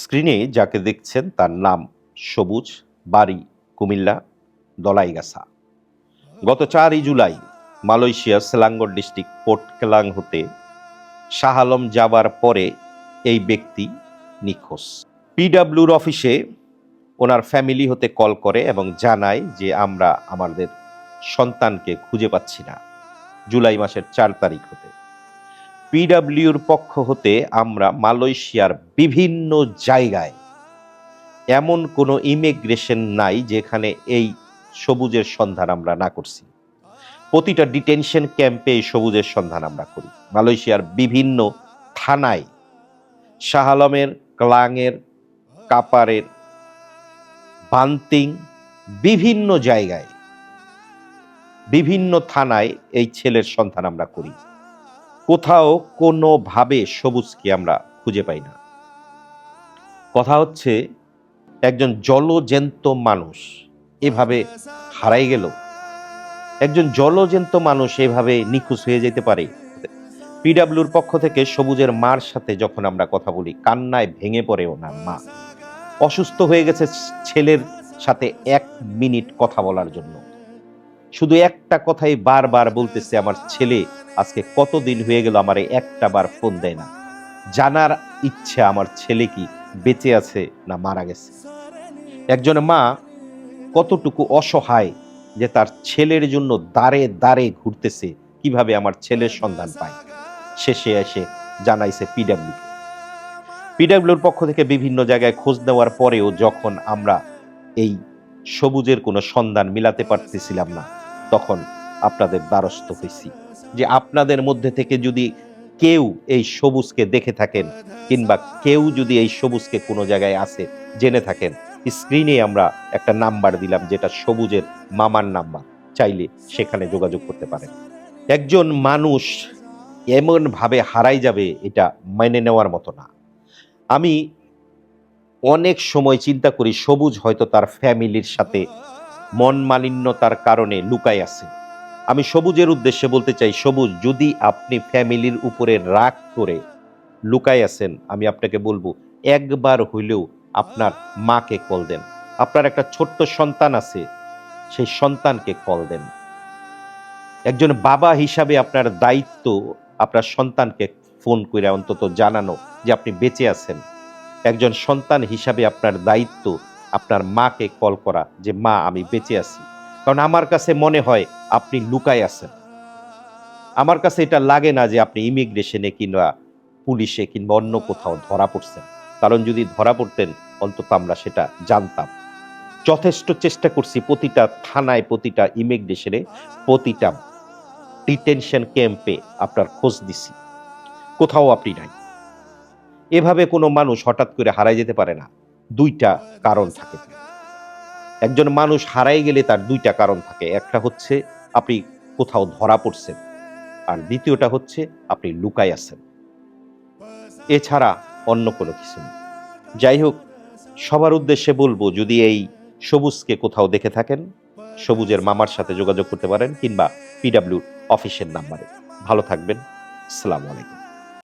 স্ক্রিনে যাকে দেখছেন তার নাম সবুজ, বাড়ি কুমিল্লা, দলাইগাছা। গত চারই July Malaysia Selangor district Port Klang হতে শাহ আলম যাবার পরে এই ব্যক্তি নিখোঁজ। পিডাব্লিউর অফিসে ওনার ফ্যামিলি হতে কল করে এবং জানায় যে আমরা আমাদের সন্তানকে খুঁজে পাচ্ছি না। জুলাই মাসের চার তারিখ হতে। পিডাব্লিউর পক্ষ হতে আমরা মালয়েশিয়ার বিভিন্ন জায়গায় এমন কোনো ইমিগ্রেশন নাই যেখানে এই সবুজের সন্ধান আমরা না করছি। প্রতিটা ডিটেনশন ক্যাম্পে এই সবুজের সন্ধান আমরা করি। মালয়েশিয়ার বিভিন্ন থানায় শাহ আলমের ক্লাংয়ের, কাপারের, বান্তিং, বিভিন্ন জায়গায়, বিভিন্ন থানায় এই ছেলের সন্ধান আমরা করি। কোথাও কোনোভাবে সবুজকে আমরা খুঁজে পাই না। কথা হচ্ছে, একজন জলজেন্ত মানুষ এভাবে হারাই গেল। একজন জলজেন্ত মানুষ এভাবে নিখোঁজ হয়ে যেতে পারে। পিডাব্লিউর পক্ষ থেকে সবুজের মার সাথে যখন আমরা কথা বলি, কান্নায় ভেঙে পড়ে ওনার মা। অসুস্থ হয়ে গেছে ছেলের সাথে এক মিনিট কথা বলার জন্য। শুধু একটা কথাই বারবার বলতেছে আমার ছেলে আজকে কতদিন হয়ে গেল আমার একটা বার ফোন দেয় না। জানার ইচ্ছে আমার ছেলে কি বেঁচে আছে না মারা গেছে? একজন মা কতটুকু অসহায় যে তার ছেলের জন্য দাঁড়ে দাঁড়ে ঘুরতেছে, কীভাবে আমার ছেলের সন্ধান পায়? শেষে এসে জানাইছে পিডাব্লিউ পিডাব্লিউর পক্ষ থেকে বিভিন্ন জায়গায় খোঁজ নেওয়ার পরেও যখন আমরা এই সবুজের কোনো সন্ধান মিলাতে পারতেছিলাম না, তখন আপনাদের দ্বারস্থ হয়েছি যে আপনাদের মধ্যে থেকে যদি কেউ এই সবুজকে দেখে থাকেন, কিংবা কেউ যদি এই সবুজকে কোনো জায়গায় আসে জেনে থাকেন স্ক্রিনে আমরা একটা নাম্বার দিলাম যেটা সবুজের মামার নাম্বার। চাইলে সেখানে যোগাযোগ করতে পারেন। একজন মানুষ এমনভাবে হারাই যাবে, এটা মেনে নেওয়ার মতো না। আমি অনেক সময় চিন্তা করি সবুজ হয়তো তার ফ্যামিলির সাথে মন মালিন্যতার কারণে লুকায় আছে। আমি সবুজের উদ্দেশ্যে বলতে চাই, সবুজ, যদি আপনি ফ্যামিলির উপরে রাগ করে লুকায় আছেন, আমি আপনাকে বলব, একবার হইলেও আপনার মাকে কল দেন। আপনার একটা ছোট্ট সন্তান আছে, সেই সন্তানকে কল দেন। একজন বাবা হিসাবে আপনার দায়িত্ব আপনার সন্তানকে ফোন করে অন্তত জানানো যে আপনি বেঁচে আছেন। একজন সন্তান হিসাবে আপনার দায়িত্ব আপনার মাকে কল করা যে, মা, আমি বেঁচে আছি। কারণ আমার কাছে মনে হয় আপনি লুকায় আছেন। আমার কাছে এটা লাগে না যে আপনি ইমিগ্রেশনে কিংবা পুলিশে কিংবা অন্য কোথাও ধরা পড়ছেন। কারণ যদি ধরা পড়তেন, অন্তত আমরা সেটা জানতাম। যথেষ্ট চেষ্টা করছি প্রতিটা থানায়, প্রতিটা ইমিগ্রেশনে, প্রতিটা ডিটেনশন ক্যাম্পে আপনার খোঁজ দিছি। কোথাও আপনি নাই। এভাবে কোনো মানুষ হঠাৎ করে হারাই যেতে পারে না। দুইটা কারণ থাকে। একজন মানুষ হারাই গেলে তার দুইটা কারণ থাকে। একটা হচ্ছে আপনি কোথাও ধরা পড়ছেন আর দ্বিতীয়টা হচ্ছে আপনি লুকায় আছেন। এছাড়া অন্য কোনো কিছু না। যাই হোক, সবার উদ্দেশ্যে বলব, যদি এই সবুজকে কোথাও দেখে থাকেন, সবুজের মামার সাথে যোগাযোগ করতে পারেন কিংবা পিডাব্লিউ অফিসের নাম্বারে। ভালো থাকবেন। আসসালামু আলাইকুম।